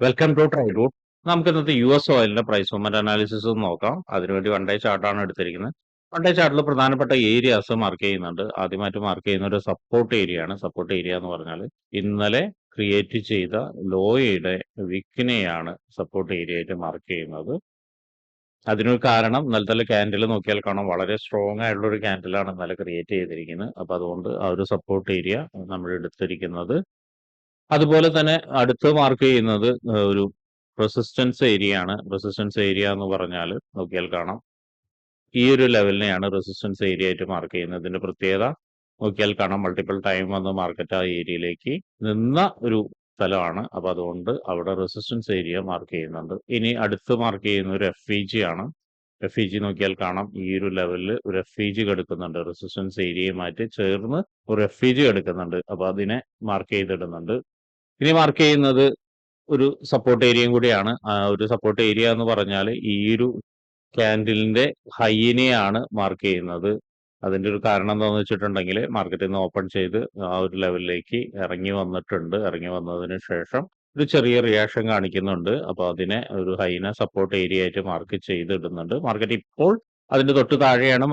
Welcome to try route നമുക്ക് ഇന്നത്തെ U S ഓയിലിന്റെ പ്രൈസ് മൂവ്മെന്റ് അനാലിസിസ് നോക്കാം. അതിനുവേണ്ടി വൺ ഡേ ചാർട്ടാണ് എടുത്തിരിക്കുന്നത്. വൺ ഡേ ചാർട്ടിൽ പ്രധാനപ്പെട്ട ഏരിയാസ് മാർക്ക് ചെയ്യുന്നുണ്ട്. ആദ്യമായിട്ട് മാർക്ക് ചെയ്യുന്ന ഒരു സപ്പോർട്ട് ഏരിയ ആണ്. സപ്പോർട്ട് ഏരിയ എന്ന് പറഞ്ഞാൽ ഇന്നലെ ക്രിയേറ്റ് ചെയ്ത ലോയയുടെ വിക്കിനെയാണ് സപ്പോർട്ട് ഏരിയ ആയിട്ട് മാർക്ക് ചെയ്യുന്നത്. അതിനൊരു കാരണം ഇന്നലത്തെ ക്യാൻഡിൽ നോക്കിയാൽ കാണാം. വളരെ സ്ട്രോങ് ആയിട്ടുള്ള ഒരു ക്യാൻഡിലാണ് ഇന്നലെ ക്രിയേറ്റ് ചെയ്തിരിക്കുന്നത്. അപ്പൊ അതുകൊണ്ട് ആ ഒരു സപ്പോർട്ട് ഏരിയ നമ്മൾ എടുത്തിരിക്കുന്നത്. അതുപോലെ തന്നെ അടുത്ത് മാർക്ക് ചെയ്യുന്നത് ഒരു റെസിസ്റ്റൻസ് ഏരിയ ആണ്. റെസിസ്റ്റൻസ് ഏരിയ എന്ന് പറഞ്ഞാൽ നോക്കിയാൽ കാണാം. ഈ ഒരു ലെവലിനെയാണ് റെസിസ്റ്റൻസ് ഏരിയ ആയിട്ട് മാർക്ക് ചെയ്യുന്നത്. ഇതിന്റെ പ്രത്യേകത നോക്കിയാൽ കാണാം. മൾട്ടിപ്പിൾ ടൈം വന്ന് മാർക്കറ്റ് ആ ഏരിയയിലേക്ക് നിന്ന ഒരു സ്ഥലമാണ്. അപ്പൊ അതുകൊണ്ട് അവിടെ റെസിസ്റ്റൻസ് ഏരിയ മാർക്ക് ചെയ്യുന്നുണ്ട്. ഇനി അടുത്ത് മാർക്ക് ചെയ്യുന്ന ഒരു എഫ് ഇ ജി ആണ്. എഫ് ഇ ജി നോക്കിയാൽ കാണാം. ഈ ഒരു ലെവലിൽ ഒരു എഫ് ഇ ജി എടുക്കുന്നുണ്ട് റെസിസ്റ്റൻസ് ഏരിയയുമായിട്ട് ചേർന്ന് ഒരു എഫ് ഇ ജി എടുക്കുന്നുണ്ട് അപ്പൊ അതിനെ മാർക്ക് ചെയ്തിടുന്നുണ്ട്. ഇനി മാർക്ക് ചെയ്യുന്നത് ഒരു സപ്പോർട്ട് ഏരിയയും കൂടിയാണ്. ഒരു സപ്പോർട്ട് ഏരിയ എന്ന് പറഞ്ഞാൽ ഈ ഒരു ക്യാൻഡിലിന്റെ ഹൈനെയാണ് മാർക്ക് ചെയ്യുന്നത്. അതിന്റെ ഒരു കാരണം എന്താണെന്ന് വെച്ചിട്ടുണ്ടെങ്കിൽ മാർക്കറ്റിൽ നിന്ന് ഓപ്പൺ ചെയ്ത് ആ ഒരു ലെവലിലേക്ക് ഇറങ്ങി വന്നിട്ടുണ്ട്. ഇറങ്ങി വന്നതിന് ശേഷം ഒരു ചെറിയ റിയാക്ഷൻ കാണിക്കുന്നുണ്ട്. അപ്പൊ അതിനെ ഒരു ഹൈന സപ്പോർട്ട് ഏരിയ ആയിട്ട് മാർക്ക് ചെയ്തിടുന്നുണ്ട്. മാർക്കറ്റ് ഇപ്പോൾ അതിന്റെ തൊട്ട് താഴെയാണ്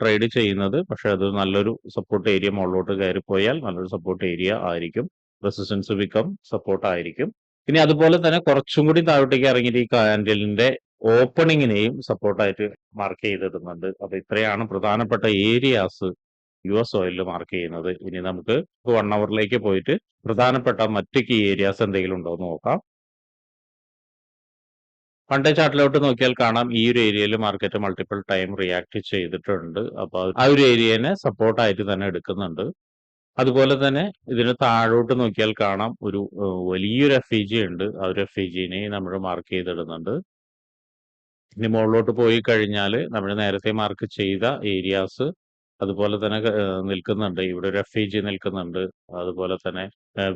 ട്രേഡ് ചെയ്യുന്നത്. പക്ഷെ അത് നല്ലൊരു സപ്പോർട്ട് ഏരിയ മുകളിലോട്ട് കയറിപ്പോയാൽ പോയാൽ നല്ലൊരു സപ്പോർട്ട് ഏരിയ ആയിരിക്കും. റെസിസ്റ്റൻസ് ബിക്കം സപ്പോർട്ട് ആയിരിക്കും. ഇനി അതുപോലെ തന്നെ കുറച്ചും കൂടി താഴോട്ടേക്ക് ഇറങ്ങിയിട്ട് ഈ കാൻഡലിന്റെ ഓപ്പണിങ്ങിനെയും സപ്പോർട്ടായിട്ട് മാർക്ക് ചെയ്തിടുന്നുണ്ട്. അപ്പൊ ഇത്രയാണ് പ്രധാനപ്പെട്ട ഏരിയാസ് യു എസ് ഓയിലിൽ മാർക്ക് ചെയ്യുന്നത്. ഇനി നമുക്ക് വൺ അവറിലേക്ക് പോയിട്ട് പ്രധാനപ്പെട്ട മറ്റു കീ ഏരിയാസ് എന്തെങ്കിലും ഉണ്ടോ എന്ന് നോക്കാം. വൺ ഡേ ചാർട്ടിലോട്ട് നോക്കിയാൽ കാണാം ഈ ഒരു ഏരിയയിൽ മാർക്കറ്റ് മൾട്ടിപ്പിൾ ടൈം റിയാക്ട് ചെയ്തിട്ടുണ്ട്. അപ്പൊ ആ ഒരു ഏരിയനെ സപ്പോർട്ടായിട്ട് തന്നെ എടുക്കുന്നുണ്ട്. അതുപോലെ തന്നെ ഇതിന് താഴോട്ട് നോക്കിയാൽ കാണാം ഒരു വലിയൊരു എഫ് ഇ ജി ഉണ്ട്. ആ ഒരു നമ്മൾ മാർക്ക് ചെയ്തിടുന്നുണ്ട്. ഇനി മുകളിലോട്ട് പോയി കഴിഞ്ഞാൽ നമ്മൾ നേരത്തെ മാർക്ക് ചെയ്ത ഏരിയാസ് അതുപോലെ തന്നെ നിൽക്കുന്നുണ്ട്. ഇവിടെ ഒരു എഫ് ഇ ജി നിൽക്കുന്നുണ്ട്. അതുപോലെ തന്നെ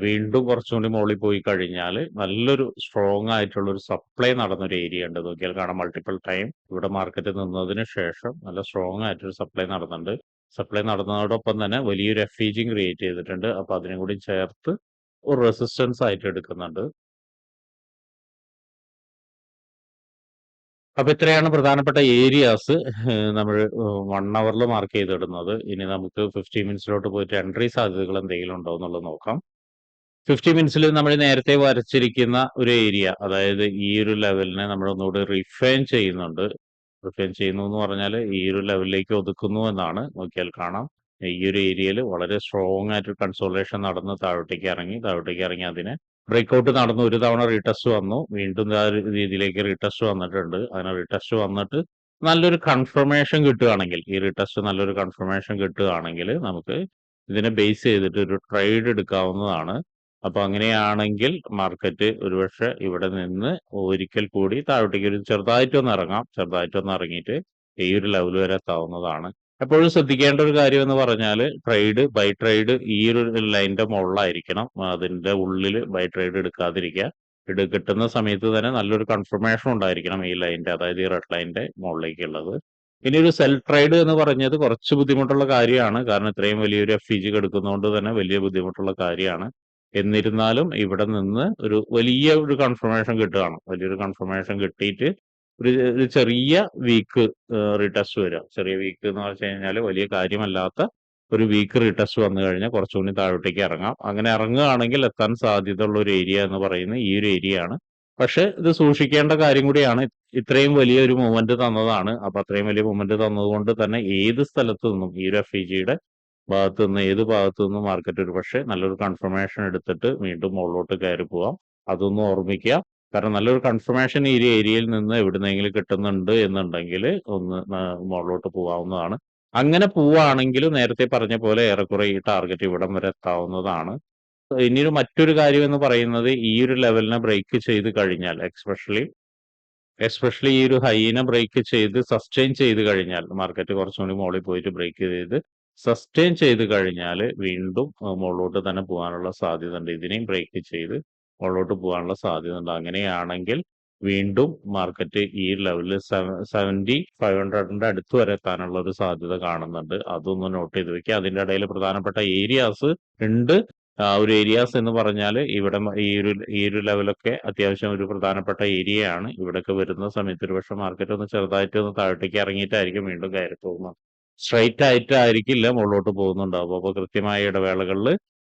വീണ്ടും കുറച്ചുകൂടി മുകളിൽ പോയി കഴിഞ്ഞാൽ നല്ലൊരു സ്ട്രോങ് ആയിട്ടുള്ള ഒരു സപ്ലൈ നടന്നൊരു ഏരിയ ഉണ്ട്. നോക്കിയാൽ കാണാം മൾട്ടിപ്പിൾ ടൈം ഇവിടെ മാർക്കറ്റ് നിന്നതിന് ശേഷം നല്ല സ്ട്രോങ് ആയിട്ടൊരു സപ്ലൈ നടന്നുണ്ട് സപ്ലൈ നടന്നതോടൊപ്പം തന്നെ വലിയൊരു എഫീജിങ് ക്രിയേറ്റ് ചെയ്തിട്ടുണ്ട്. അപ്പൊ അതിനും കൂടി ചേർത്ത് ഒരു റെസിസ്റ്റൻസ് ആയിട്ട് എടുക്കുന്നുണ്ട്. അപ്പൊ ഇത്രയാണ് പ്രധാനപ്പെട്ട ഏരിയാസ് നമ്മൾ വൺ അവറിൽ മാർക്ക് ചെയ്തിടുന്നത്. ഇനി നമുക്ക് ഫിഫ്റ്റി മിനിറ്റ്സിലോട്ട് പോയിട്ട് എൻട്രി സാധ്യതകൾ എന്തെങ്കിലും ഉണ്ടോ എന്നുള്ളത് നോക്കാം. ഫിഫ്റ്റി മിനിറ്റ്സിൽ നമ്മൾ നേരത്തെ വരച്ചിരിക്കുന്ന ഒരു ഏരിയ അതായത് ഈ ഒരു ലെവലിനെ നമ്മൾ ഒന്നുകൂടി റിഫൈൻ ചെയ്യുന്നുണ്ട്. റിഫൈൻ ചെയ്യുന്നു എന്ന് പറഞ്ഞാൽ ഈ ഒരു ലെവലിലേക്ക് ഒതുക്കുന്നു എന്നാണ് നോക്കിയാൽ കാണാം. ഈ ഒരു ഏരിയയിൽ വളരെ സ്ട്രോങ് ആയിട്ട് കൺസോളേഷൻ നടന്ന് താഴോട്ടേക്ക് ഇറങ്ങി താഴോട്ടേക്ക് ഇറങ്ങി അതിനെ ബ്രേക്ക്ഔട്ട് നടന്നു ഒരു തവണ റീടെസ്റ്റ് വന്നു. വീണ്ടും ആ രീതിയിലേക്ക് റീടെസ്റ്റ് വന്നിട്ടുണ്ട്. അതിന് റീടെസ്റ്റ് വന്നിട്ട് നല്ലൊരു കൺഫർമേഷൻ കിട്ടുകയാണെങ്കിൽ ഈ റീടെസ്റ്റ് നല്ലൊരു കൺഫർമേഷൻ കിട്ടുകയാണെങ്കിൽ നമുക്ക് ഇതിനെ ബേസ് ചെയ്തിട്ട് ഒരു ട്രേഡ് എടുക്കാവുന്നതാണ്. അപ്പൊ അങ്ങനെയാണെങ്കിൽ മാർക്കറ്റ് ഒരുപക്ഷെ ഇവിടെ നിന്ന് ഒരിക്കൽ കൂടി താഴോട്ടേക്ക് ഒരു ചെറുതായിട്ടൊന്ന് ഇറങ്ങാം. ചെറുതായിട്ടൊന്ന് ഇറങ്ങിയിട്ട് ഈ ഒരു ലെവൽ വരെ എത്താവുന്നതാണ്. എപ്പോഴും ശ്രദ്ധിക്കേണ്ട ഒരു കാര്യം എന്ന് പറഞ്ഞാൽ ട്രേഡ് ബൈ ട്രേഡ് ഈ ഒരു ലൈനിന്റെ മുകളിലായിരിക്കണം. അതിന്റെ ഉള്ളിൽ ബൈ ട്രേഡ് എടുക്കാതിരിക്കുക. ഇത് കിട്ടുന്ന സമയത്ത് തന്നെ നല്ലൊരു കൺഫർമേഷൻ ഉണ്ടായിരിക്കണം ഈ ലൈനിന്റെ അതായത് ഈ റെഡ് ലൈനിന്റെ മുകളിലേക്കുള്ളത്. ഇനി ഒരു സെൽ ട്രേഡ് എന്ന് പറഞ്ഞത് കുറച്ച് ബുദ്ധിമുട്ടുള്ള കാര്യമാണ്. കാരണം ഇത്രയും വലിയൊരു എഫ് ഇ ജി എടുക്കുന്നതുകൊണ്ട് തന്നെ വലിയ ബുദ്ധിമുട്ടുള്ള കാര്യമാണ്. എന്നിരുന്നാലും ഇവിടെ നിന്ന് ഒരു വലിയ ഒരു കൺഫർമേഷൻ കിട്ടുകയാണ്. വലിയൊരു കൺഫർമേഷൻ കിട്ടിയിട്ട് ഒരു ചെറിയ വീക്ക് റീടെസ്റ്റ് വരിക. ചെറിയ വീക്ക് എന്ന് വെച്ച് കഴിഞ്ഞാൽ വലിയ കാര്യമല്ലാത്ത ഒരു വീക്ക് റീടെസ്റ്റ് വന്നു കഴിഞ്ഞാൽ കുറച്ചുകൂടി താഴോട്ടേക്ക് ഇറങ്ങാം. അങ്ങനെ ഇറങ്ങുകയാണെങ്കിൽ എത്താൻ സാധ്യതയുള്ള ഒരു ഏരിയ എന്ന് പറയുന്നത് ഈ ഒരു ഏരിയ ആണ്. പക്ഷെ ഇത് സൂക്ഷിക്കേണ്ട കാര്യം കൂടിയാണ്. ഇത്രയും വലിയ ഒരു മൂവ്മെന്റ് തന്നതാണ്. അപ്പൊ അത്രയും വലിയ മൂവ്മെന്റ് തന്നതുകൊണ്ട് തന്നെ ഏത് സ്ഥലത്തു നിന്നും ഈ ഒരു എഫ് ഇ ജിയുടെ ഭാഗത്തു നിന്ന് ഏത് ഭാഗത്തു നിന്ന് മാർക്കറ്റ് ഒരു പക്ഷേ നല്ലൊരു കൺഫർമേഷൻ എടുത്തിട്ട് വീണ്ടും മുകളിലോട്ട് കയറി പോവാം. അതൊന്നും ഓർമ്മിക്കുക. കാരണം നല്ലൊരു കൺഫർമേഷൻ ഈ ഏരിയയിൽ നിന്ന് എവിടുന്നെങ്കിലും കിട്ടുന്നുണ്ട് എന്നുണ്ടെങ്കിൽ ഒന്ന് മുകളിലോട്ട് പോവാവുന്നതാണ്. അങ്ങനെ പോവുകയാണെങ്കിൽ നേരത്തെ പറഞ്ഞ പോലെ ഏറെക്കുറെ ഈ ടാർഗറ്റ് ഇവിടം വരെ എത്താവുന്നതാണ്. ഇനിയൊരു മറ്റൊരു കാര്യം എന്ന് പറയുന്നത് ഈ ഒരു ലെവലിനെ ബ്രേക്ക് ചെയ്ത് കഴിഞ്ഞാൽ എക്സ്പെഷ്യലി എസ്പെഷ്യലി ഈ ഒരു ഹൈനെ ബ്രേക്ക് ചെയ്ത് സസ്റ്റെയിൻ ചെയ്ത് കഴിഞ്ഞാൽ മാർക്കറ്റ് കുറച്ചുകൂടി മുകളിൽ പോയിട്ട് ബ്രേക്ക് ചെയ്ത് സസ്റ്റെയിൻ ചെയ്ത് കഴിഞ്ഞാൽ വീണ്ടും മുകളിലോട്ട് തന്നെ പോകാനുള്ള സാധ്യത ഉണ്ട് ഇതിനെയും ബ്രേക്ക് ചെയ്ത് മുകളിലോട്ട് പോകാനുള്ള സാധ്യത ഉണ്ട് അങ്ങനെയാണെങ്കിൽ വീണ്ടും മാർക്കറ്റ് ഈ ലെവലിൽ സെവന്റി ഫൈവ് ഹൺഡ്രഡിന്റെ അടുത്ത് വരെ എത്താനുള്ള ഒരു സാധ്യത കാണുന്നുണ്ട്. അതൊന്ന് നോട്ട് ചെയ്ത് വെക്കുക. അതിന്റെ ഇടയിൽ പ്രധാനപ്പെട്ട ഏരിയാസ് ഉണ്ട്. ഒരു ഏരിയാസ് എന്ന് പറഞ്ഞാൽ ഇവിടെ ഈ ഒരു ഈ ഒരു ലെവലൊക്കെ അത്യാവശ്യം ഒരു പ്രധാനപ്പെട്ട ഏരിയയാണ് ഇവിടെയൊക്കെ വരുന്ന സമയത്ത് ഒരു പക്ഷേ മാർക്കറ്റ് ഒന്ന് ചെറുതായിട്ട് ഒന്ന് താഴോട്ടേക്ക് ഇറങ്ങിയിട്ടായിരിക്കും വീണ്ടും കയറി പോകുന്നത് സ്ട്രൈറ്റ് ആയിട്ടായിരിക്കില്ല മുകളിലോട്ട് പോകുന്നുണ്ടാവും അപ്പോൾ കൃത്യമായ ഇടവേളകളിൽ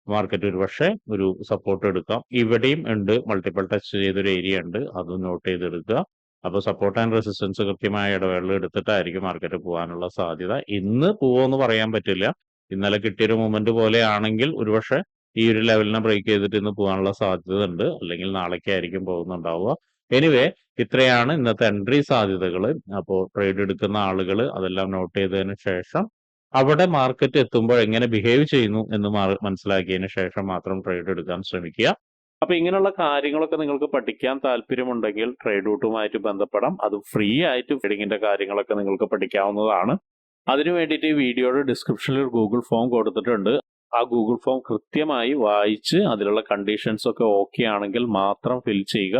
മാർക്കറ്റ് ഒരു പക്ഷേ ഒരു സപ്പോർട്ട് എടുക്കാം. ഇവിടെയും ഉണ്ട്. മൾട്ടിപ്പിൾ ടച്ച് ചെയ്തൊരു ഏരിയ ഉണ്ട്. അത് നോട്ട് ചെയ്തെടുക്കുക. അപ്പോൾ സപ്പോർട്ട് ആൻഡ് റെസിസ്റ്റൻസ് കൃത്യമായ ഇടവേളകൾ എടുത്തിട്ടായിരിക്കും മാർക്കറ്റ് പോകാനുള്ള സാധ്യത. ഇന്ന് പോവെന്ന് പറയാൻ പറ്റില്ല. ഇന്നലെ കിട്ടിയൊരു മൂവ്മെന്റ് പോലെയാണെങ്കിൽ ഒരുപക്ഷെ ഈ ഒരു ലെവലിനെ ബ്രേക്ക് ചെയ്തിട്ട് ഇന്ന് പോകാനുള്ള സാധ്യത ഉണ്ട്. അല്ലെങ്കിൽ നാളേക്കായിരിക്കും പോകുന്നുണ്ടാവുക. എനിവേ ഇത്രയാണ് ഇന്നത്തെ എൻട്രി സാധ്യതകൾ അപ്പോൾ ട്രേഡ് എടുക്കുന്ന ആളുകൾ അതെല്ലാം നോട്ട് ചെയ്തതിന് ശേഷം അവിടെ മാർക്കറ്റ് എത്തുമ്പോൾ എങ്ങനെ ബിഹേവ് ചെയ്യുന്നു എന്ന് മനസ്സിലാക്കിയതിന് ശേഷം മാത്രം ട്രേഡ് എടുക്കാൻ ശ്രമിക്കുക. അപ്പൊ ഇങ്ങനെയുള്ള കാര്യങ്ങളൊക്കെ നിങ്ങൾക്ക് പഠിക്കാൻ താല്പര്യമുണ്ടെങ്കിൽ ട്രേഡ് റൂട്ടുമായിട്ട് ബന്ധപ്പെടാം. അത് ഫ്രീ ആയിട്ട് ട്രേഡിങ്ങിന്റെ കാര്യങ്ങളൊക്കെ നിങ്ങൾക്ക് പഠിക്കാവുന്നതാണ്. അതിനു വേണ്ടിയിട്ട് ഈ വീഡിയോയുടെ ഡിസ്ക്രിപ്ഷനിൽ ഒരു ഗൂഗിൾ ഫോം കൊടുത്തിട്ടുണ്ട്. ആ ഗൂഗിൾ ഫോം കൃത്യമായി വായിച്ച് അതിലുള്ള കണ്ടീഷൻസ് ഒക്കെ ഓക്കെ ആണെങ്കിൽ മാത്രം ഫിൽ ചെയ്യുക.